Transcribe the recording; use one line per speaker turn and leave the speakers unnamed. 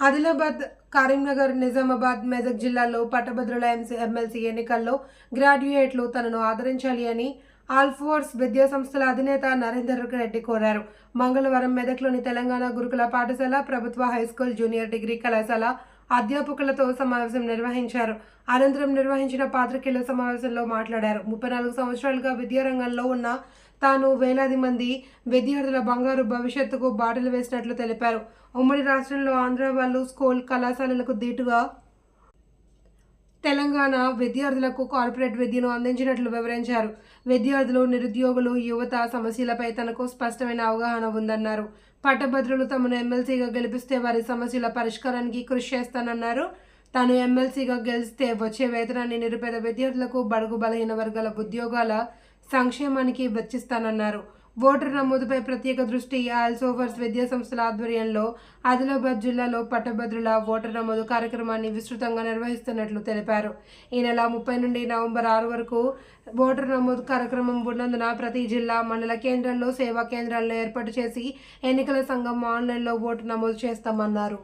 ఆదిలాబాద్ కరీంనగర్ నిజామాబాద్ మెదక్ జిల్లాల్లో పట్టభద్రుల MC MLC ఎన్నికల్లో గ్రాడ్యుయేట్లు తనను ఆదరించాలి అని ఆల్ఫోర్స్ విద్యా సంస్థల అధినేత నరేందర్ రెడ్డి కోరారు. మంగళవారం మెదక్లోని తెలంగాణ గురుకుల పాఠశాల ప్రభుత్వ హైస్కూల్ జూనియర్ డిగ్రీ కళాశాల అధ్యాపకులతో సమావేశం నిర్వహించారు. అనంతరం నిర్వహించిన పాత్రికేయుల సమావేశంలో మాట్లాడారు. ముప్పై నాలుగు సంవత్సరాలుగా విద్యారంగంలో ఉన్న తాను వేలాది మంది విద్యార్థుల బంగారు భవిష్యత్తుకు బాటలు వేసినట్లు తెలిపారు. ఉమ్మడి రాష్ట్రంలో ఆంధ్ర వాళ్ళు స్కూల్ కళాశాలలకు దీటుగా తెలంగాణ విద్యార్థులకు కార్పొరేట్ విద్యను అందించినట్లు వివరించారు. విద్యార్థులు నిరుద్యోగులు యువత సమస్యలపై తనకు స్పష్టమైన అవగాహన ఉందన్నారు. పట్టభద్రులు తమను ఎమ్మెల్సీగా గెలిపిస్తే వారి సమస్యల పరిష్కారానికి కృషి చేస్తానన్నారు. తాను ఎమ్మెల్సీగా గెలిస్తే వచ్చే వేతనాన్ని నిరుపేద విద్యార్థులకు బడుగు బలహీన వర్గాల ఉద్యోగాల సంక్షేమానికి వెచ్చిస్తానన్నారు. ఓటర్ నమోదుపై ప్రత్యేక దృష్టి ఆల్సోవర్స్ విద్యా సంస్థల ఆధ్వర్యంలో ఆదిలాబాద్ జిల్లాలో పట్టభద్రుల ఓటర్ నమోదు కార్యక్రమాన్ని విస్తృతంగా నిర్వహిస్తున్నట్లు తెలిపారు. ఈ నెల ముప్పై నుండి నవంబర్ ఆరు వరకు ఓటర్ నమోదు కార్యక్రమం ఉన్నందున ప్రతి జిల్లా మండల కేంద్రంలో సేవా కేంద్రాలను ఏర్పాటు చేసి ఎన్నికల సంఘం ఆన్లైన్లో ఓటు నమోదు చేస్తామన్నారు.